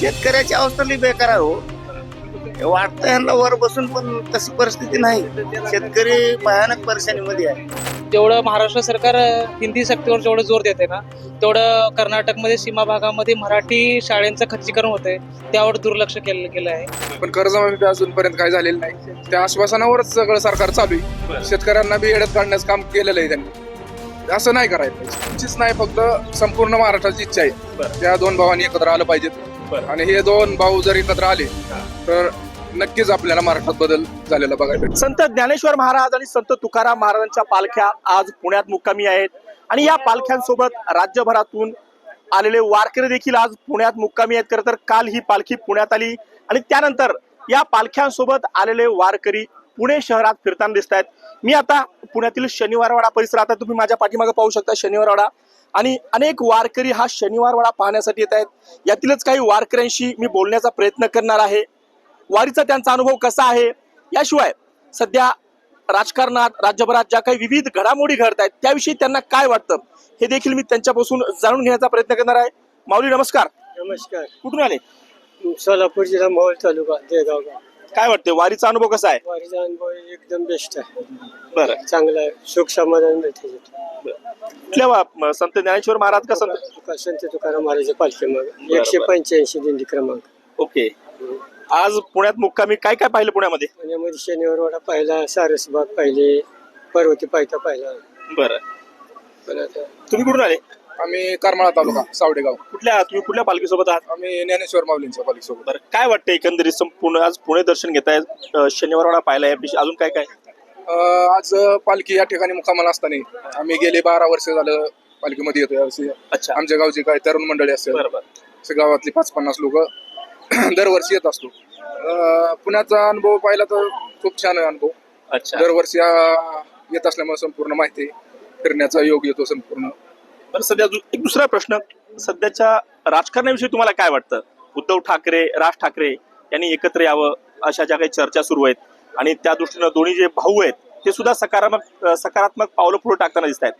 शेतकऱ्याची अवस्था लई बेकार आहे हो. वाटतं यांना वर बसून पण तशी परिस्थिती नाही. शेतकरी भयानक परेशानीमध्ये आहे. जेवढं महाराष्ट्र सरकार हिंदी सक्तीवर जेवढं जोर देते ना तेवढं कर्नाटकमध्ये सीमा भागामध्ये मराठी शाळेंचं खच्चीकरण होतंय. त्यावर दुर्लक्ष केलं गेलं आहे. पण कर्जमाफी अजूनपर्यंत काही झालेलं नाही. त्या आश्वासनावरच सगळं सरकार चालू आहे. शेतकऱ्यांना बी येड्यात काढण्याचं काम केलेलं आहे त्यांनी. असं नाही पाहिजे तुमचीच नाही फक्त संपूर्ण महाराष्ट्राची इच्छा आहे. त्या दोन भावांनी एकत्र आलं पाहिजेत. आणि हे दोन भाऊ जर एकत्र आले तर नक्कीच आपल्याला महाराष्ट्रात बदल झालेला बघायला संत ज्ञानेश्वर महाराज आणि संत तुकाराम महाराजांच्या पालख्या आज पुण्यात मुक्कामी आहेत. आणि या पालख्यांसोबत राज्यभरातून आलेले वारकरी देखील आज पुण्यात मुक्कामी आहेत. खरं तर काल ही पालखी पुण्यात आली. आणि त्यानंतर या पालख्यांसोबत आलेले वारकरी पुणे शहरात फिरताना दिसत आहेत मी आता पुण्यातील शनिवारवाडा परिसर आता तुम्ही माझ्या पाठीमागे पाहू शकता शनिवारवाडा. आणि अनेक वारकरी हा शनिवारवाडा पाहण्यासाठी येत आहेत. यातीलच काही वारकऱ्यांशी मी बोलण्याचा प्रयत्न करणार आहे. वारीचा त्यांचा अनुभव कसा आहे? याशिवाय सध्या राजकारणात राज्यभरात ज्या काही विविध घडामोडी घडत आहेत त्याविषयी त्यांना काय वाटतं? हे देखील मी त्यांच्यापासून जाणून घेण्याचा प्रयत्न करणार आहे. माऊली नमस्कार. नमस्कार. कुठून आले? सोलापूर जिल्हा मोहोळ तालुका देगाव गाव. काय वाटतं वारीचा अनुभव कसा आहे? वारीचा अनुभव एकदम बेस्ट आहे. बरं. चांगला आहे. सुख समाधान मिळते कुठल्या वा- म- संत ज्ञानेश्वर महाराज का संत? तुका संत तुकाराम महाराज पालखी मग एकशे पंच्याऐंशी दिंडी क्रमांक. ओके. आज पुण्यात मुक्कामी काय काय पाहिलं पुण्यामध्ये? पुण्यामध्ये शनिवारवाडा पाहिला सारसबाग पाहिले पर्वती पायथा पाहिला. बरं. पण आता तुम्ही कुठून आले? आम्ही करमाळा तालुका सावडेगाव. कुठल्या तुम्ही कुठल्या पालखीसोबत आहात? आम्ही ज्ञानेश्वर माऊलींच्या पालिकेसोबत बरं काय वाटतं एकंदरीत संपूर्ण आज पुणे दर्शन घेताय अं, शनिवारवाडा पाहिलाय अजून काय काय? अं, आज पालखी या ठिकाणी मुक्कामाला असताना. आम्ही गेले बारा वर्ष झालं पालखीमध्ये येतो यावर्षी. अच्छा. आमच्या गावची काय तरुण मंडळी असेल. बरं बरं. असे गावातली पाच पन्नास लोक दरवर्षी येत असतो. अं, पुण्याचा अनुभव पाहिला तर खूप छान आहे अनुभव. अच्छा. दरवर्षी अं, येत असल्यामुळे संपूर्ण माहिती फिरण्याचा योग येतो संपूर्ण. बरं सध्या एक दुसरा प्रश्न. सध्याच्या राजकारणाविषयी तुम्हाला काय वाटतं? उद्धव ठाकरे राज ठाकरे यांनी एकत्र यावं अशा ज्या काही चर्चा सुरू आहेत आणि त्या दृष्टीनं दोन्ही जे भाऊ आहेत ते सुद्धा सकारात्मक सकारात्मक पावलं पुढे टाकताना दिसत आहेत.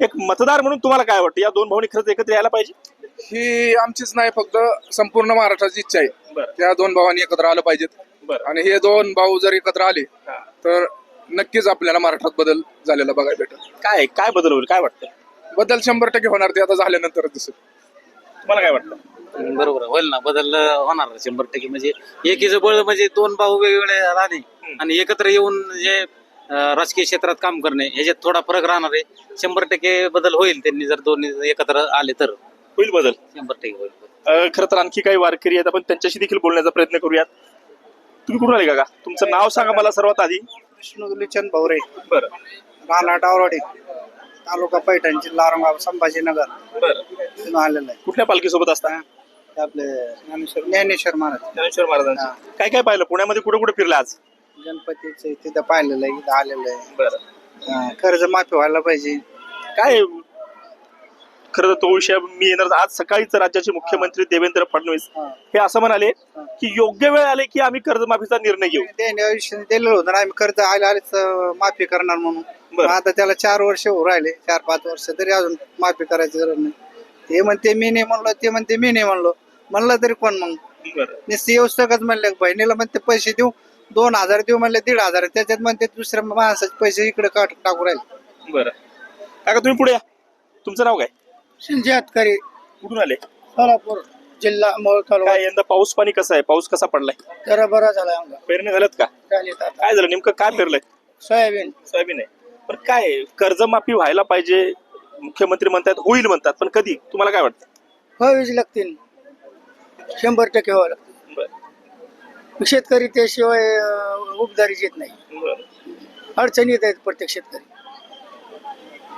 एक मतदार म्हणून तुम्हाला काय वाटतं? या दोन भाऊनी खरंच एकत्र यायला पाहिजे? ही आमचीच नाही फक्त संपूर्ण महाराष्ट्राची इच्छा आहे. त्या दोन भावांनी एकत्र आलं पाहिजेत. बरं. आणि हे दोन भाऊ जर एकत्र आले तर नक्कीच आपल्याला महाराष्ट्रात बदल झालेला बघायला भेटेल. काय काय बदल होईल? काय वाटतं? बदल शंभर टक्के होणार ते आता झाल्यानंतरच दिसेल तुम्हाला काय वाटतं? बरोबर आहे. होईल ना. बदल होणार ना शंभर टक्के. म्हणजे एकीचं बळ म्हणजे दोन भाऊ वेगवेगळे राहणे आणि एकत्र येऊन जे अं, राजकीय क्षेत्रात काम करणे ह्याच्यात थोडा फरक राहणार आहे. शंभर टक्के बदल होईल त्यांनी जर दोन्ही एकत्र आले तर. होईल बदल. शंभर टक्के होईल अं, खरं तर आणखी काही वारकरी आहेत. आपण त्यांच्याशी देखील बोलण्याचा प्रयत्न करूयात. तुम्ही कुठून आले का तुमचं नाव सांगा मला सर्वात आधी. विष्णुदुलीचंद भवरे बरं. राहणार डावरवाडी तालुका पैठण जिल्हा औरंगाबाद संभाजीनगर बरं. इथून आलेलं आहे. कुठल्या पालखीसोबत असता? ते आपले ज्ञानेश्वर ज्ञानेश्वर महाराज. ज्ञानेश्वर महाराजांचं. काय काय पाहिलं? पुण्यामध्ये कुठे कुठे फिरला आज? गणपतीचं तिथं पाहिलेलं आहे इथं आलेलं आहे. बरं. कर्ज माफी व्हायला पाहिजे. काय खरं तर तो विषय मी येणार आज सकाळीच राज्याचे मुख्यमंत्री देवेंद्र फडणवीस हा. असं म्हणाले की योग्य वेळ आले की आम्ही कर्जमाफीचा निर्णय घेऊ. दिलेलं होतं ना आम्ही कर्ज आले आलेच माफी करणार म्हणून. आता त्याला चार वर्ष होऊ राहिले चार पाच वर्ष तरी अजून माफी करायची गरज नाही. ते म्हणते मी नाही म्हणलो ते म्हणते मी नाही म्हणलो. म्हणलं तरी कोण मग? येऊ शकत म्हणले बहिणीला म्हणते पैसे देऊ. दोन हजार देऊ म्हणले दीड हजार त्याच्यात म्हणते दुसऱ्या माणसाचे पैसे इकडे टाकू राहिले. बरं. काका तुम्ही पुढे या. तुमचं नाव काय? संजय हातकरी कुठून आले? सोलापूर जिल्हा मोहोळ तालुका. काय यंदा पाऊस पाणी कसं आहे? पाऊस कसा पडलाय? जरा बरा झाला आमचा. पेरणी झाल्यात का? आता. काय झालं? नेमकं काय पेरलंय? सोयाबीन. सोयाबीन आहे. पण काय कर्जमाफी व्हायला पाहिजे. मुख्यमंत्री म्हणतात होईल म्हणतात. पण कधी? तुम्हाला काय वाटतं? व्हावीच लागतील. शंभर टक्के व्हावं लागतील. शेतकरी त्याशिवाय अं, येत नाही. बरं. अडचणीत आहेत प्रत्येक शेतकरी.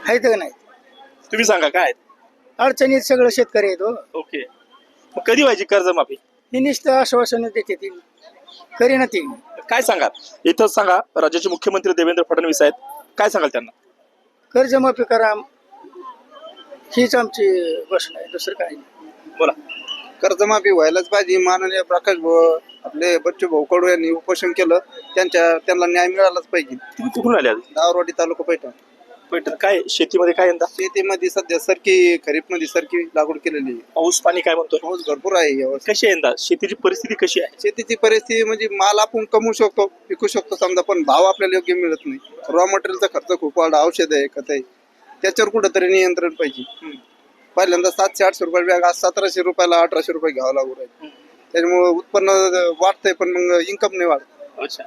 आहेत का नाही तुम्ही सांगा काय अडचणीत सगळं शेतकरी आहेत हो. ओके. मग कधी व्हायची कर्जमाफी? ही नुसतं आश्वासन देते ती. करी ना ती. काय सांगा इथं सांगा राज्याचे मुख्यमंत्री देवेंद्र फडणवीस आहेत. काय सांगाल त्यांना? कर्जमाफी करा. हीच आमची घोषणा आहे दुसरं काही नाही. बोला. कर्जमाफी व्हायलाच पाहिजे. माननीय प्रकाश भाऊ आपले बच्चू भाऊ कडू यांनी उपोषण केलं. त्यांच्या त्यांना न्याय मिळालाच पाहिजे. तुम्ही कुठून आले आज? दावरवाडी तालुका पैठण. भेटत काय शेतीमध्ये काय यंदा? शेतीमध्ये सध्या सरकी खरीपमध्ये सरकी लागवड केलेली आहे. पाऊस पाणी काय म्हणतो पाऊस भरपूर आहे यावर्षी. कशी आहे यंदा? शेतीची परिस्थिती कशी आहे? शेतीची परिस्थिती म्हणजे माल आपण कमवू शकतो विकू शकतो समजा पण भाव आपल्याला योग्य मिळत नाही. रॉ मटेरियलचा खर्च खूप वाढला औषध आहे खत आहे. त्याच्यावर कुठंतरी नियंत्रण पाहिजे. पहिल्यांदा सातशे आठशे रुपये बॅग आज सतराशे रुपयाला अठराशे रुपये घ्यावं लागू राहील. त्याच्यामुळे उत्पन्न वाढतंय पण मग इन्कम नाही वाढत. अच्छा.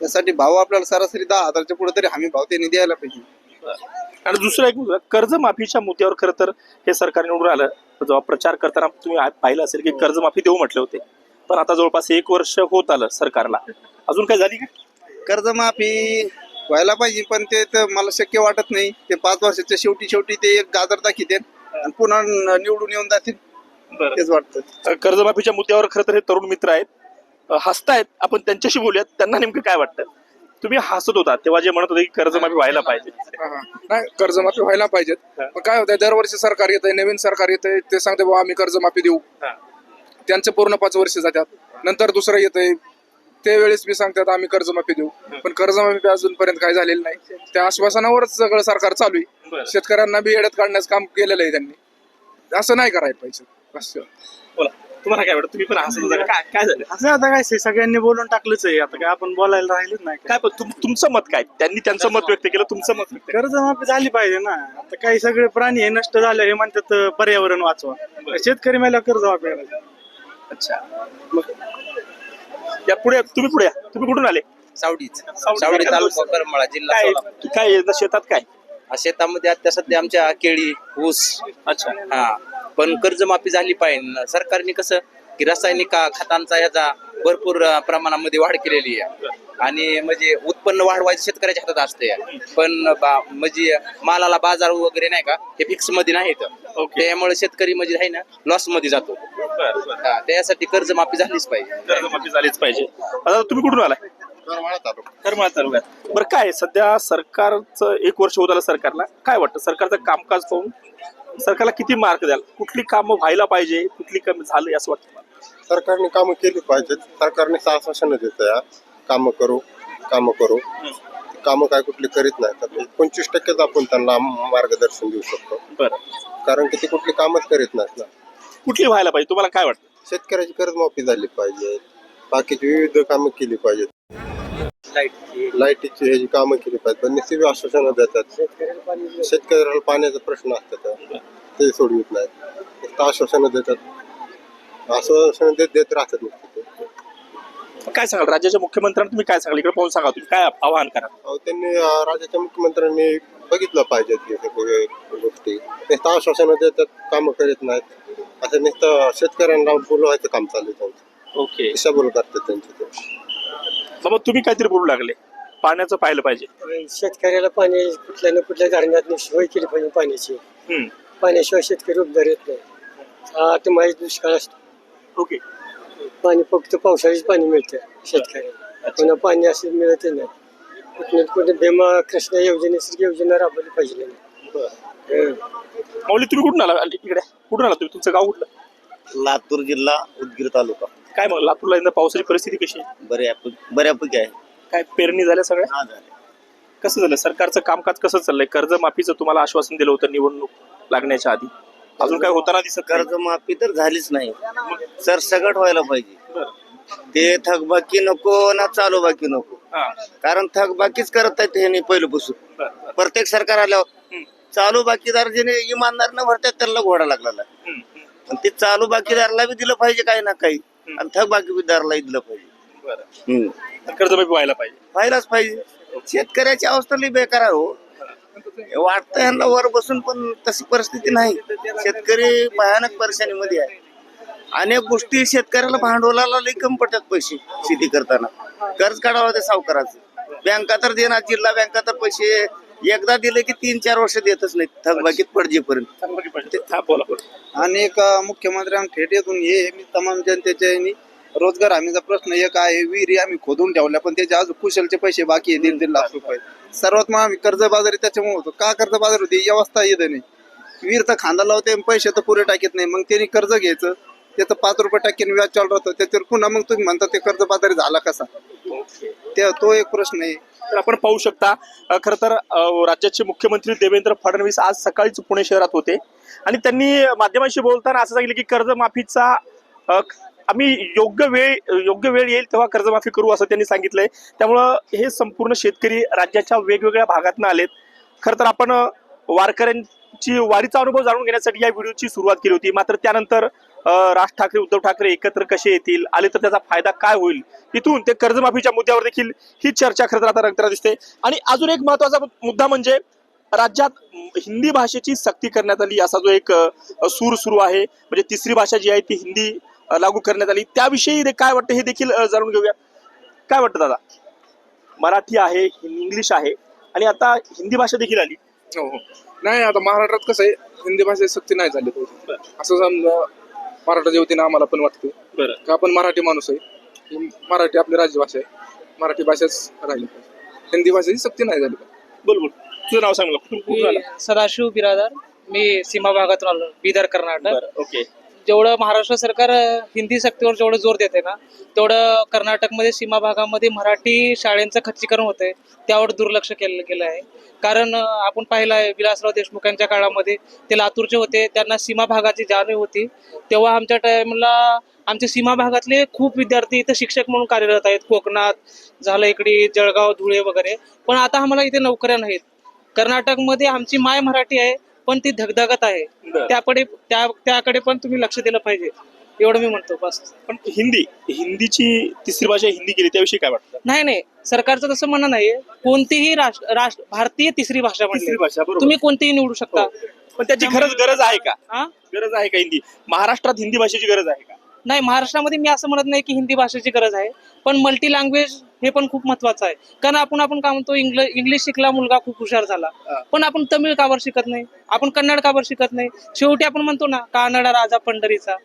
त्यासाठी भाव आपल्याला सरासरी दहा हजारच्या पुढे तरी हमी भाव त्यांनी द्यायला पाहिजे. आणि दुसरं एक मुद्दा कर्जमाफीच्या मुद्द्यावर खरं तर हे सरकार निवडून आलं. जेव्हा प्रचार करताना तुम्ही पाहिलं असेल की कर्जमाफी देऊ म्हटले होते. पण आता जवळपास एक वर्ष होत आलं सरकारला. अजून काय झाली का? कर्जमाफी व्हायला पाहिजे पण ते तर मला शक्य वाटत नाही. ते पाच वर्षाच्या शेवटी शेवटी ते एक गाजर दाखवते आणि पुन्हा निवडून येऊन जातील. तेच वाटतं. कर्जमाफीच्या मुद्द्यावर खरं तर हे तरुण मित्र आहेत. हसतायत. आपण त्यांच्याशी बोलूयात. त्यांना नेमकं काय वाटतं? तुम्ही हसत होता तेव्हा जे म्हणत होते की कर्जमाफी व्हायला पाहिजे. हा, हा. नाही कर्जमाफी व्हायला पाहिजेत. पण काय होतंय दरवर्षी सरकार येतंय नवीन सरकार येतंय ते सांगते बाबा आम्ही कर्जमाफी देऊ. त्यांचे पूर्ण पाच वर्ष जातात. नंतर दुसरं येतंय त्यावेळेस मी सांगतात आम्ही कर्जमाफी देऊ. पण कर्जमाफी अजूनपर्यंत काय झालेलं नाही. त्या आश्वासनावरच सगळं सरकार चालू आहे. शेतकऱ्यांना बी येड्यात काढण्याचं काम केलेलं आहे त्यांनी. असं नाही करायला पाहिजे. असं. बोला. तुम्हाला काय वाटतं? तुम्ही पण हसत होता का? काय काय झालं? असं आता काय से- सगळ्यांनी बोलून टाकलंच आहे. आता काय आपण बोलायला राहिलेच नाही काय पण तुम- तुमचं मत काय? त्यांनी त्यांचं मत व्यक्त केलं तुमचं मत व्यक्त केलं. कर्जमाफी झाली पाहिजे ना. आता काही सगळे प्राणी हे नष्ट झाले हे म्हणतात अं, पर्यावरण वाचवा. शेतकरी मेला कर्जमाफी करायची. अच्छा. मग या पुढे तुम्ही पुढे या. तुम्ही कुठून आले? सावडीच सावडी तालुका करमाळा जिल्हा काय सोलापूर. काय शेतात काय? शेतामध्ये आता सध्या आमच्या केळी ऊस. अच्छा. हा. पण कर्जमाफी झाली पाहिजे. सरकारने कसं की रासायनिक खतांचा याचा भरपूर प्रमाणामध्ये वाढ केलेली आहे. आणि म्हणजे उत्पन्न वाढवायचं शेतकऱ्याच्या हातात असते पण बा- म्हणजे मालाला बाजार वगैरे नाही का? हे फिक्समध्ये नाहीत त्यामुळे शेतकरी म्हणजे आहे ना लॉसमध्ये जातो. हा, त्यासाठी कर्जमाफी झालीच पाहिजे. कर्जमाफी झालीच पाहिजे. आता तुम्ही कुठून आलाय? करमाळा तालुक्यात. बरं काय सध्या सरकारचं एक वर्ष होत आलं सरकारला. काय वाटतं? सरकारचं कामकाज पाहून? सरकारला किती मार्क द्याल? कुठली कामं व्हायला पाहिजे कुठली कमी झाली असं वाटतं? सरकारने कामं केली पाहिजेत. सरकारने आश्वासन देत या. कामं करू कामं करू. कामं काय कुठली करीत नाही. तर पंचवीस टक्केच आपण त्यांना मार्गदर्शन देऊ शकतो. बरं. कारण की ते कुठली कामच करीत नाहीत ना. कुठली व्हायला पाहिजे? तुम्हाला काय वाटतं? शेतकऱ्याची कर्जमाफी झाली पाहिजे. बाकीची विविध कामं केली पाहिजेत. लाईटीची ह्याची कामं केली पाहिजेत पण निश्चित आश्वासनं देतात. शेतकऱ्याला पाण्याचा प्रश्न असतात ते सोडवित नाहीत. आश्वासनं देतात. आश्वासनं देत देत राहतात नुसते काय सांगाल? राज्याच्या मुख्यमंत्र्यांना तुम्ही काय सांगाल? इकडे पाहून सांगा तुम्ही. काय आवाहन करा? अहो, त्यांनी राज्याच्या मुख्यमंत्र्यांनी बघितलं पाहिजे गोष्टी. नुसतं आश्वासनं देतात कामं करीत नाहीत. असं नुसतं शेतकऱ्यांना बोलवायचं काम चालू आहे. ओके. दिशाभूल करतात त्यांचे ते? मग तुम्ही काहीतरी बोलू लागले. पाण्याचं पाहिलं पाहिजे. शेतकऱ्याला पाणी कुठल्या ना कुठल्या धरणात सोय केली पाहिजे पाण्याची. हम्म. पाण्याशिवाय शेतकरी उद्धार येत नाही. हा ते माहीत दुष्काळ असतो. ओके. पाणी फक्त पावसाळीच पाणी मिळतं शेतकऱ्याला. पुन्हा पाणी असं मिळत नाही कुठे कुठे भीमा कृष्णा योजनेसारखी योजना राबवली पाहिजे हं. माऊली तुम्ही कुठून आला आली? इकडे. कुठून आला तुम्ही? तुमचं गाव कुठलं? लातूर जिल्हा उदगीर तालुका. काय मग लातूरला यंदा पावसाची परिस्थिती कशी आहे? बऱ्यापैकी बऱ्यापैकी आहे. काय पेरणी झाल्या सगळ्या? हा झाले कसं झालं? सरकारचं कामकाज कसं चाललंय? कर्जमाफीचं तुम्हाला आश्वासन दिलं होतं निवडणूक लागण्याच्या आधी. अजून काय होताना दिसत नाही. कर्जमाफी तर झालीच नाही. सर सगट व्हायला पाहिजे. ते थकबाकी नको ना चालू बाकी नको. कारण थकबाकीच करत आहेत हे पहिल्यापासून बरं, बरं. प्रत्येक सरकार आल्यावर चालू बाकीदार जेणे इमानदार न भरतात त्यांना घोडा लागला. पण ते चालू बाकीदारला बी दिलं पाहिजे काही ना काही. आणि थक बाकीदारलाही दिलं पाहिजे. हम्म. तर कर्जमाफी व्हायला पाहिजे. व्हायलाच पाहिजे. शेतकऱ्याची अवस्था लई बेकार आहे हो. वाटतं यांना वर बसून पण तशी परिस्थिती नाही. शेतकरी भयानक परेशानीमध्ये आहे. अनेक गोष्टी शेतकऱ्याला भांडवलाला लई कमी पडतात पैसे शेती करताना. कर्ज काढावं ते सावकाराचं. बँका तर देणार जिल्हा बँका तर पैसे एकदा दिले की तीन चार वर्ष देतच नाही थकबाकीत पडजेपर्यंत. हा बोला बोला. आणि एक अं, मुख्यमंत्र्यांना थेट येतून हे हे मी तमाम जनतेच्या रोजगार हमीचा प्रश्न एक आहे विहिरी आम्ही खोदून ठेवल्या पण त्याचे अजून कुशलचे पैसे बाकी आहे दीड दीड लाख रुपये. सर्वात मग आम्ही कर्जबाजारी त्याच्यामुळे होतो. का कर्जबाजारी होती? ही अवस्था येत नाही. विहीर तर खांदा लावते आणि पैसे तर पुरे टाकीत नाही. मग त्यांनी कर्ज घ्यायचं त्याचं पाच रुपये टक्क्याने व्याज चालू राहतं त्याच्यावर पुन्हा मग तुम्ही म्हणता ते कर्जबाजारी झाला कसा? त्या तो एक प्रश्न आहे. तर आपण पाहू शकता खरं तर राज्याचे मुख्यमंत्री देवेंद्र फडणवीस आज सकाळीच पुणे शहरात होते. आणि त्यांनी माध्यमांशी बोलताना असं सांगितलं की कर्जमाफीचा आम्ही योग्य वेळ योग्य वेळ येईल तेव्हा कर्जमाफी करू असं त्यांनी सांगितलंय. त्यामुळं हे संपूर्ण शेतकरी राज्याच्या वेगवेगळ्या भागातनं आलेत. खरं तर आपण वारकऱ्यांची वारीचा अनुभव जाणून घेण्यासाठी या व्हिडिओची सुरुवात केली होती. मात्र त्यानंतर राज ठाकरे उद्धव ठाकरे एकत्र कसे येतील? आले तर त्याचा फायदा काय होईल? इथून ते कर्जमाफीच्या मुद्द्यावर देखील ही चर्चा खरं तर आता रंगताना दिसते. आणि अजून एक महत्त्वाचा मुद्दा म्हणजे राज्यात हिंदी भाषेची सक्ती करण्यात आली. असा जो एक सूर सुरू आहे म्हणजे तिसरी भाषा जी आहे ती हिंदी लागू करण्यात आली. त्याविषयी काय वाटतं हे देखील जाणून घेऊया. काय वाटतं दादा? मराठी आहे इंग्लिश आहे आणि आता हिंदी भाषा देखील आली. हो हो. नाही आता महाराष्ट्रात कसं आहे हिंदी भाषेची सक्ती नाही झाली पाहिजे. असं समजा मराठाच्या वतीनं आम्हाला पण वाटते. बरं. का आपण मराठी माणूस आहे. ही मराठी आपली राजभाषा आहे. मराठी भाषाच राहिली पाहिजे. हिंदी भाषेची सक्ती नाही झाली पाहिजे. बोल तुझं नाव सांग मला. कुठून कुठून आला? मी सदाशिव बिरादार. मी सीमा भागातून आलो. बिदर कर्नाटक. ओके. जेवढं महाराष्ट्र सरकार हिंदी सक्तीवर जेवढं जोर देते ना तेवढं कर्नाटकमध्ये सीमा भागामध्ये मराठी शाळेंचं खच्चीकरण होतंय. त्यावर दुर्लक्ष केलं गेलं आहे. कारण आपण पाहिलं आहे विलासराव देशमुखांच्या काळामध्ये ते लातूरचे होते त्यांना सीमा भागाची जाणीव होती. तेव्हा आमच्या टाइमला आमच्या सीमा भागातले खूप विद्यार्थी इथं शिक्षक म्हणून कार्यरत आहेत. कोकणात झालं इकडे जळगाव धुळे वगैरे. पण आता आम्हाला इथे नोकऱ्या नाहीत. कर्नाटकमध्ये आमची माय मराठी आहे पण ती धगधगत आहे. बरं. त्याकडे त्या त्याकडे पण तुम्ही लक्ष दिलं पाहिजे. एवढं मी म्हणतो बस. पण हिंदी हिंदीची तिसरी भाषा हिंदी केली त्याविषयी काय वाटतं? नाही नाही. सरकारचं तसं म्हणणं नाहीये. कोणतीही राष्ट्र राष्ट्र भारतीय तिसरी भाषा तिसरी म्हणली भाषा बरोबर. तुम्ही कोणतीही निवडू शकता. पण त्याची खरंच गरज आहे का? हा? गरज आहे का हिंदी? महाराष्ट्रात हिंदी भाषेची गरज आहे का? नाही महाराष्ट्रामध्ये मी असं म्हणत नाही की हिंदी भाषेची गरज आहे. पण मल्टी लँग्वेज हे पण खूप महत्वाचं आहे. कारण आपण आपण काय म्हणतो इंग्लिश शिकला मुलगा खूप हुशार झाला. पण आपण तमिळ कावर शिकत नाही? आपण कन्नड कावर शिकत नाही? शेवटी आपण म्हणतो ना कानडा राजा पंढरीचा.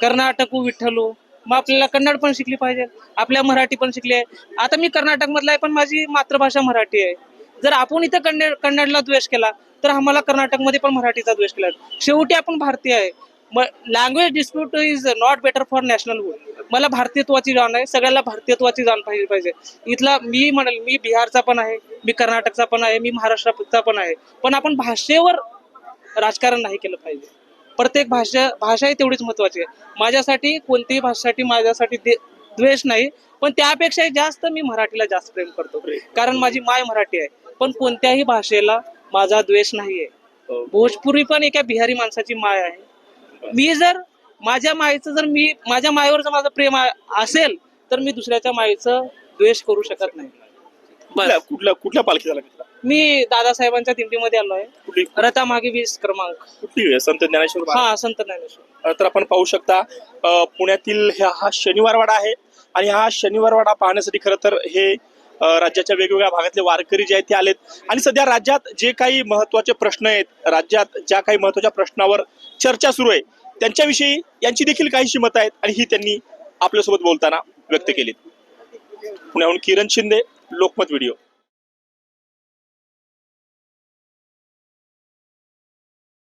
कर्नाटकू विठ्ठलू. मग आपल्याला कन्नड पण शिकली पाहिजे. आपल्या मराठी पण शिकली आहे. आता मी कर्नाटक मधला आहे पण माझी मातृभाषा मराठी आहे. जर आपण इथं कन्नड कन्नडला द्वेष केला तर आम्हाला कर्नाटकमध्ये पण मराठीचा द्वेष केला. शेवटी आपण भारतीय आहे. Language dispute is not better for national good मला भारतीयत्वाची जाण आहे सगळ्याला भारतीयत्वाची जाण पाहिजे पाहिजे. इथला मी म्हणेल मी बिहारचा पण आहे मी कर्नाटकचा पण आहे मी महाराष्ट्राचा पण आहे पण आपण भाषेवर राजकारण नाही केलं पाहिजे. प्रत्येक भाषा भाषा ही तेवढीच महत्वाची आहे. माझ्यासाठी कोणतीही भाषेसाठी माझ्यासाठी द्वेष नाही पण त्यापेक्षाही जास्त मी मराठीला जास्त प्रेम करतो. कारण माझी माय मराठी आहे पण कोणत्याही भाषेला माझा द्वेष नाहीये. भोजपुरी पण एका बिहारी माणसाची माय आहे. मी जर माझ्या मायेचं जर मी माझ्या जर माझं प्रेम असेल तर मी दुसऱ्याच्या मायेचं द्वेष करू शकत नाही. कुठल्या कुठल्या कुठल्या पालखी झाला मी दादासाहेबांच्या दिंडीमध्ये आलो आहे कुठली? रथा मागे वीस क्रमांक. कुठली? संत ज्ञानेश्वर? हा संत ज्ञानेश्वर. तर आपण पाहू शकता पुण्यातील हा शनिवारवाडा आहे. आणि हा शनिवारवाडा पाहण्यासाठी खरं तर हे राज्याच्या वेगवेगळ्या भागातले वारकरी जे आहेत ते आलेत. आणि सध्या राज्यात जे काही महत्त्वाचे प्रश्न आहेत राज्यात ज्या काही महत्त्वाच्या प्रश्नावर चर्चा सुरू आहे त्यांच्याविषयी यांची देखील काहीशी मतं आहेत आणि ही त्यांनी आपल्यासोबत बोलताना व्यक्त केलीत. पुण्याहून किरण शिंदे लोकमत व्हिडिओ.